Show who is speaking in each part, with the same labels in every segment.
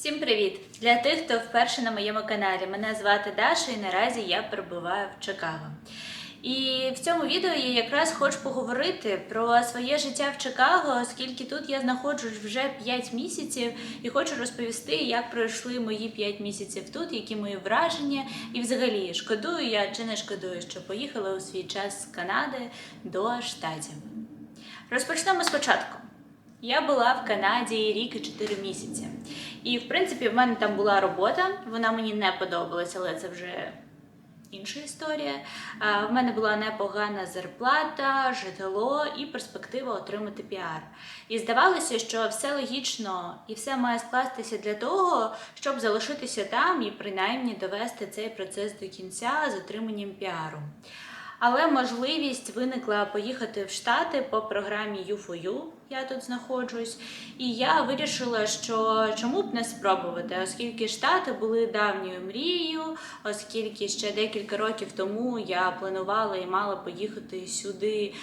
Speaker 1: Всім привіт! Для тих, хто вперше на моєму каналі. Мене звати Даша і наразі я перебуваю в Чикаго. І в цьому відео я якраз хочу поговорити про своє життя в Чикаго, оскільки тут я знаходжусь вже 5 місяців і хочу розповісти, як пройшли мої 5 місяців тут, які мої враження, і взагалі шкодую я чи не шкодую, що поїхала у свій час з Канади до штатів. Розпочнемо спочатку. Я була в Канаді рік і 4 місяці. І в принципі в мене там була робота, вона мені не подобалася, але це вже інша історія. В мене була непогана зарплата, житло і перспектива отримати піар. І здавалося, що все логічно і все має скластися для того, щоб залишитися там і принаймні довести цей процес до кінця з отриманням піару. Але можливість виникла поїхати в Штати по програмі U4U, я тут знаходжусь, і я вирішила, що чому б не спробувати, оскільки Штати були давньою мрією, оскільки ще декілька років тому я планувала і мала поїхати сюди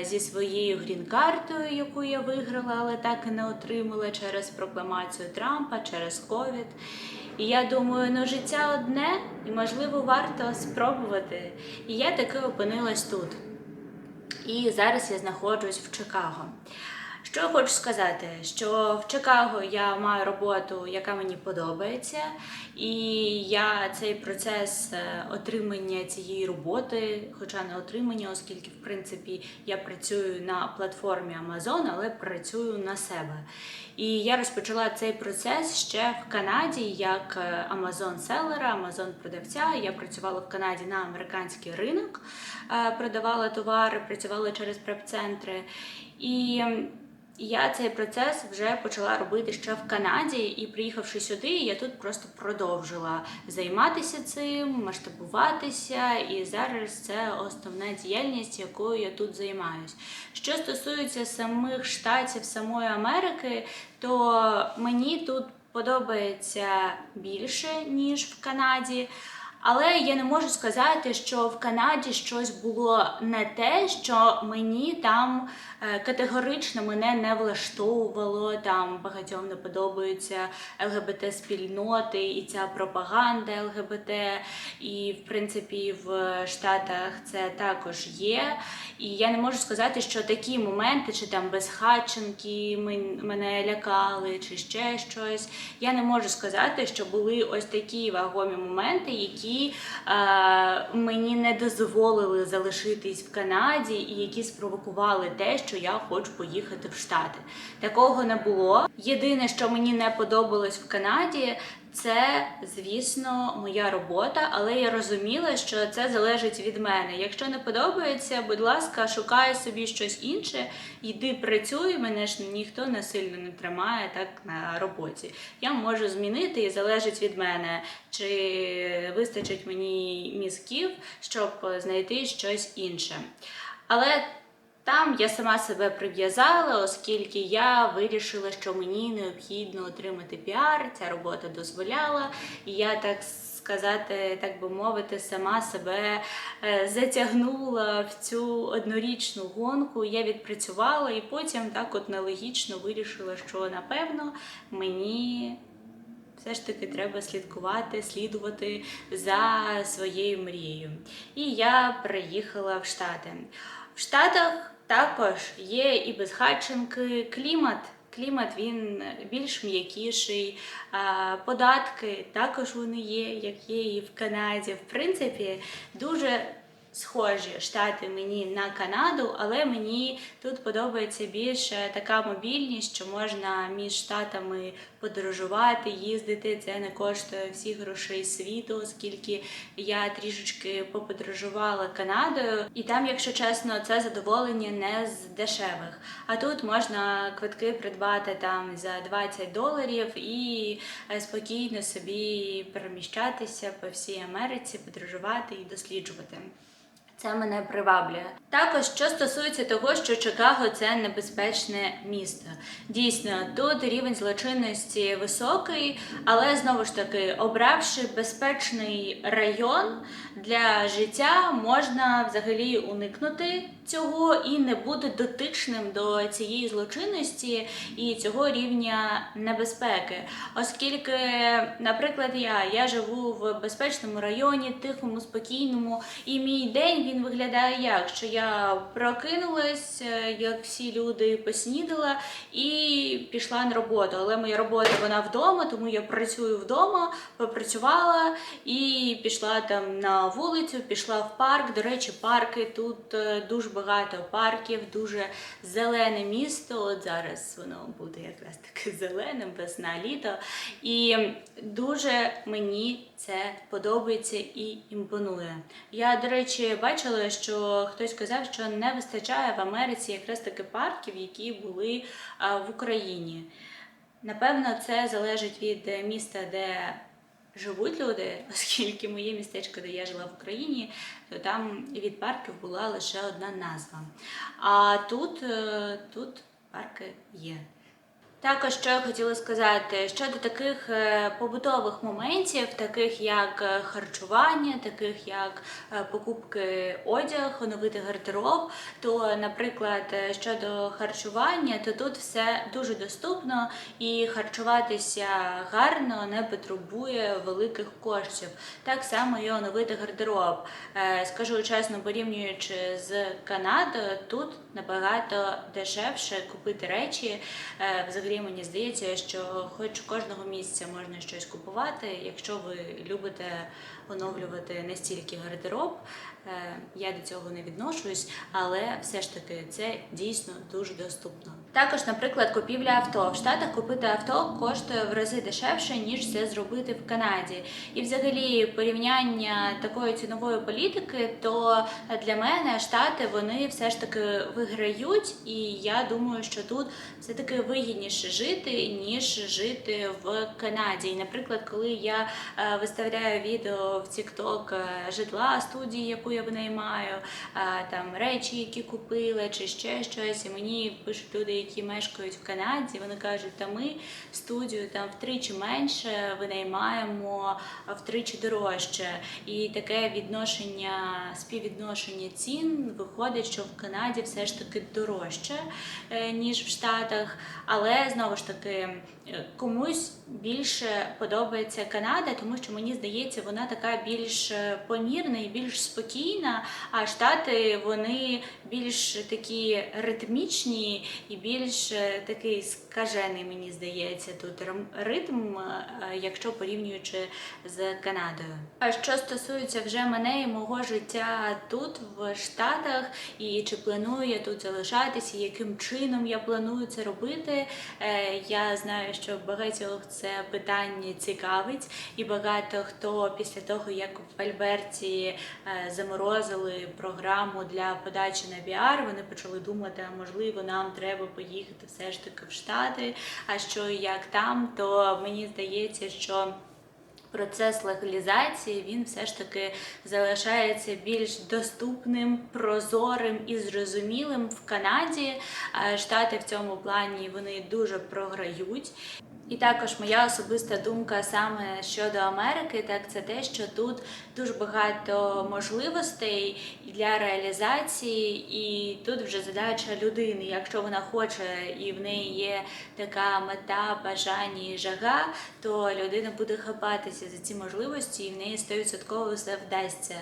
Speaker 1: е, зі своєю грін-картою, яку я виграла, але так і не отримала через прокламацію Трампа, через ковід. І я думаю, ну життя одне, і можливо варто спробувати. І я таки опинилась тут. І зараз я знаходжусь в Чикаго. Що я хочу сказати, що в Чикаго я маю роботу, яка мені подобається, і я цей процес е, отримання цієї роботи, хоча не отримання, оскільки в принципі я працюю на платформі Amazon, але працюю на себе. І я розпочала цей процес ще в Канаді як е, Amazon селера, Amazon продавця. Я працювала в Канаді на американський ринок, е, продавала товари, працювала через преп-центри. І я цей процес вже почала робити ще в Канаді, і приїхавши сюди, я тут просто продовжила займатися цим, масштабуватися, і зараз це основна діяльність, якою я тут займаюсь. Що стосується самих штатів, самої Америки, то мені тут подобається більше ніж в Канаді. Але я не можу сказати, що в Канаді щось було не те, що мені там е, категорично мене не влаштовувало. Там багатьом не подобаються ЛГБТ спільноти і ця пропаганда ЛГБТ. І в принципі в Штатах це також є. І я не можу сказати, що такі моменти, чи там безхатченки мене лякали, чи ще щось. Я не можу сказати, що були ось такі вагомі моменти, які е, мені не дозволили залишитись в Канаді, і які спровокували те, що я хочу поїхати в Штати. Такого не було. Єдине, що мені не подобалось в Канаді. Це, звісно, моя робота, але я розуміла, що це залежить від мене. Якщо не подобається, будь ласка, шукай собі щось інше, йди працюй, мене ж ніхто насильно не тримає так на роботі. Я можу змінити і залежить від мене, чи вистачить мені мізків, щоб знайти щось інше. Але там я сама себе прив'язала, оскільки я вирішила, що мені необхідно отримати піар. Ця робота дозволяла, і я так сказати, так би мовити, сама себе е, затягнула в цю однорічну гонку. Я відпрацювала і потім так от нелогічно вирішила, що напевно мені. Все ж таки треба слідкувати, слідувати за своєю мрією. І я приїхала в Штати. В Штатах також є і безхатченки, клімат. Клімат він більш м'якіший, податки також вони є, як є і в Канаді. В принципі, дуже схожі штати мені на Канаду, але мені тут подобається більше така мобільність, що можна між штатами подорожувати, їздити. Це не коштує всіх грошей світу, оскільки я трішечки поподорожувала Канадою, і там, якщо чесно, це задоволення не з дешевих. А тут можна квитки придбати там за 20 доларів і е, спокійно собі переміщатися по всій Америці, подорожувати і досліджувати. Це мене приваблює. Також що стосується того, що Чикаго це небезпечне місто. Дійсно, тут рівень злочинності високий, але знову ж таки, обравши безпечний район для життя, можна взагалі уникнути цього і не бути дотичним до цієї злочинності і цього рівня небезпеки. Оскільки, наприклад, я, я живу в безпечному районі, тихому, спокійному, і мій день він виглядає як, що я прокинулась, е, як всі люди поснідала і пішла на роботу. Але моя робота вона вдома, тому я працюю вдома, попрацювала і пішла там на вулицю, пішла в парк. До речі, парки тут е, дуже багато парків, дуже зелене місто. От зараз воно буде якраз таки зеленим, весна, літо. І дуже мені це подобається і імпонує. Я, до речі, бачила, що хтось казав, що не вистачає в Америці якраз таки парків, які були в Україні. Напевно, це залежить від міста, де живуть люди, оскільки моє містечко, де я жила в Україні, то там від парків була лише одна назва. А тут, е, тут парки є. Також що я хотіла сказати щодо таких е, побутових моментів, таких як е, харчування, таких як е, покупки одяг, оновити гардероб. То, наприклад, щодо харчування, то тут все дуже доступно і харчуватися гарно не потребує великих коштів. Так само і оновити гардероб. Скажу чесно, порівнюючи з Канадою, тут набагато дешевше купити речі. Е, Взагалі мені здається, що хоч кожного місяця можна щось купувати, якщо ви любите оновлювати настільки гардероб. Е, Я до цього не відношусь, але все ж таки це дійсно дуже доступно. Також, наприклад, купівля авто в Штатах купити авто коштує в рази дешевше, ніж це зробити в Канаді. І взагалі порівняння такої цінової політики, то для мене штати вони все ж таки виграють, і я думаю, що тут все таки вигідніше жити, ніж жити в Канаді. І, наприклад, коли я е, виставляю відео в TikTok е, житла, студії, яку я винаймаю, е, там речі, які купила, чи ще щось, і мені пишуть люди, які мешкають в Канаді. Вони кажуть, та ми студію там втричі менше винаймаємо, втричі дорожче. І таке відношення, співвідношення цін виходить, що в Канаді все ж таки дорожче, е, ніж в Штатах. Але знову ж таки комусь більше подобається Канада, тому що мені здається, вона така більш е, помірна і більш спокійна. А Штати вони більш такі ритмічні і більш е, такий скажений, мені здається, тут ритм, е, якщо порівнюючи з Канадою. А що стосується вже мене і мого життя тут, в Штатах, і чи планую я тут залишатися, яким чином я планую це робити, е, я знаю, що багатьох це питання цікавить, і багато хто після того, як в Альберті е, заморозили програму для подачі на піар, вони почали думати, а можливо, нам треба поїхати все ж таки в Штати. А що як там, то мені здається, що. Процес легалізації він все ж таки залишається більш доступним, прозорим і зрозумілим в Канаді. Штати в цьому плані вони дуже програють. І також моя особиста думка саме щодо Америки, так це те, що тут дуже багато можливостей для реалізації, і тут вже задача людини. Якщо вона хоче і в неї є така мета, бажання і жага, то людина буде хапатися за ці можливості, і в неї 100% все вдасться.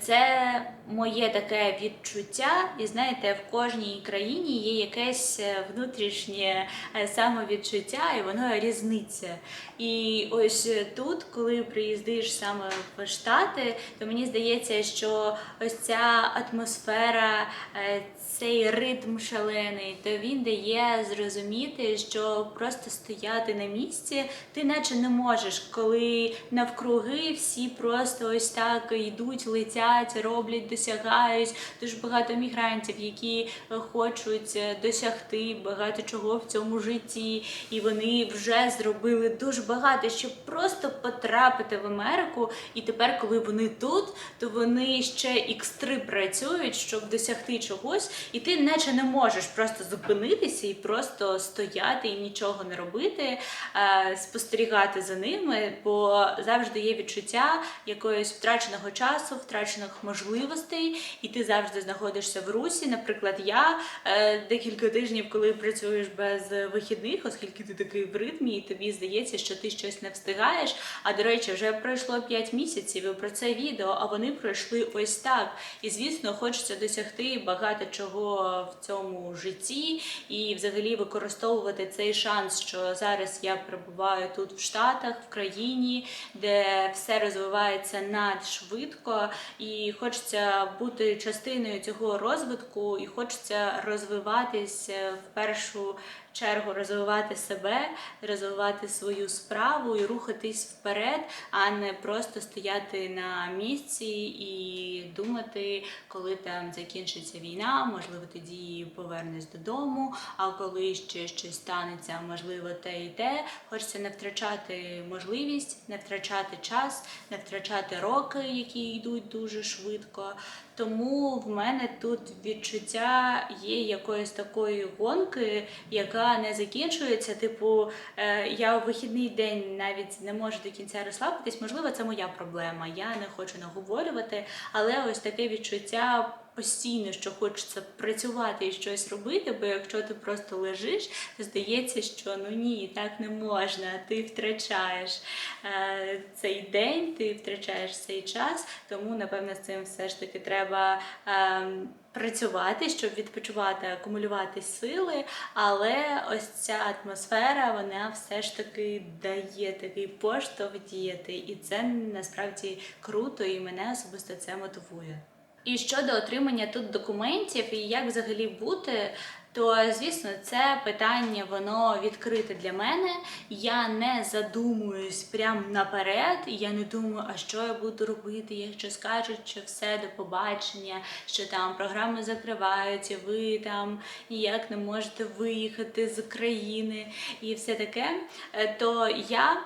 Speaker 1: Це моє таке відчуття, і знаєте, в кожній країні є якесь внутрішнє е, самовідчуття, і воно різниця. І ось тут, коли приїздиш саме в Штати, то мені здається, що ось ця атмосфера, е, цей ритм шалений, то він дає зрозуміти, що просто стояти на місці ти наче не можеш, коли навкруги всі просто ось так йдуть, летять, роблять, досягають. Дуже багато мігрантів, які хочуть досягти багато чого в цьому житті, і вони вже зробили дуже багато, щоб просто потрапити в Америку. І тепер, коли вони тут, то вони ще x3 працюють, щоб досягти чогось, і ти наче не можеш просто зупинитися і просто стояти і нічого не робити, е, спостерігати за ними, бо завжди є відчуття якогось втраченого часу, втрачених можливостей, і ти завжди знаходишся в русі. Наприклад, я е, декілька тижнів, коли працюєш без вихідних, оскільки ти такий ритмі, і тобі здається, що ти щось не встигаєш. А до речі, вже пройшло 5 місяців про це відео, а вони пройшли ось так. І звісно, хочеться досягти багато чого в цьому житті і взагалі використовувати цей шанс, що зараз я перебуваю тут в Штатах, в країні, де все розвивається надшвидко, і хочеться бути частиною цього розвитку, і хочеться розвиватись е, в першу чергу, розвивати себе, розвивати свою справу і рухатись вперед, а не просто стояти на місці і думати, коли там закінчиться війна, можливо, тоді повернусь додому. А коли ще щось станеться, можливо, те і те. Хочеться не втрачати можливість, не втрачати час, не втрачати роки, які йдуть дуже швидко. Тому в мене тут відчуття є якоїсь такої гонки, яка не закінчується. Типу, е, я у вихідний день навіть не можу до кінця розслабитись. Можливо, це моя проблема. Я не хочу наговорювати, але ось таке відчуття. Постійно, що хочеться працювати і щось робити, бо якщо ти просто лежиш, то здається, що ну ні, так не можна. Ти втрачаєш е, цей день, ти втрачаєш цей час. Тому напевно з цим все ж таки треба. Е, Працювати, щоб відпочивати, акумулювати сили, але ось ця атмосфера, вона все ж таки дає такий поштовх діяти, і це насправді круто, і мене особисто це мотивує. І щодо отримання тут документів і як взагалі бути, то звісно, це питання воно відкрите для мене. Я не задумуюсь прямо наперед. Я не думаю, а що я буду робити, якщо скажуть, що все до побачення, що там програми закриваються, ви там ніяк не можете виїхати з країни і все таке. Е, То я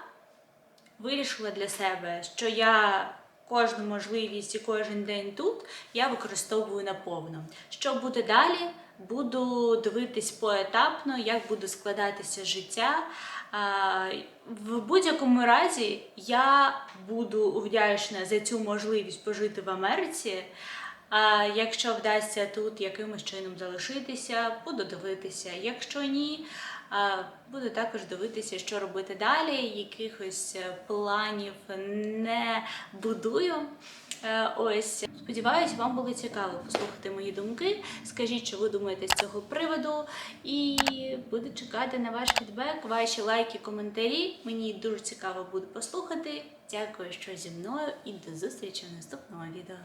Speaker 1: вирішила для себе, що я кожну можливість і кожен день тут я використовую наповно. Що буде далі? Буду дивитись поетапно, як буде складатися життя. В будь-якому разі я буду вдячна за цю можливість пожити в Америці. А якщо вдасться тут якимось чином залишитися, буду дивитися. Якщо ні, буду також дивитися, що робити далі. Якихось е, планів не будую. Е, Ось сподіваюся, вам було цікаво послухати мої думки. Скажіть, що ви думаєте з цього приводу, і буду чекати на ваш фідбек, ваші лайки, коментарі. Мені дуже цікаво буде послухати. Дякую, що зі мною, і до зустрічі в наступному відео.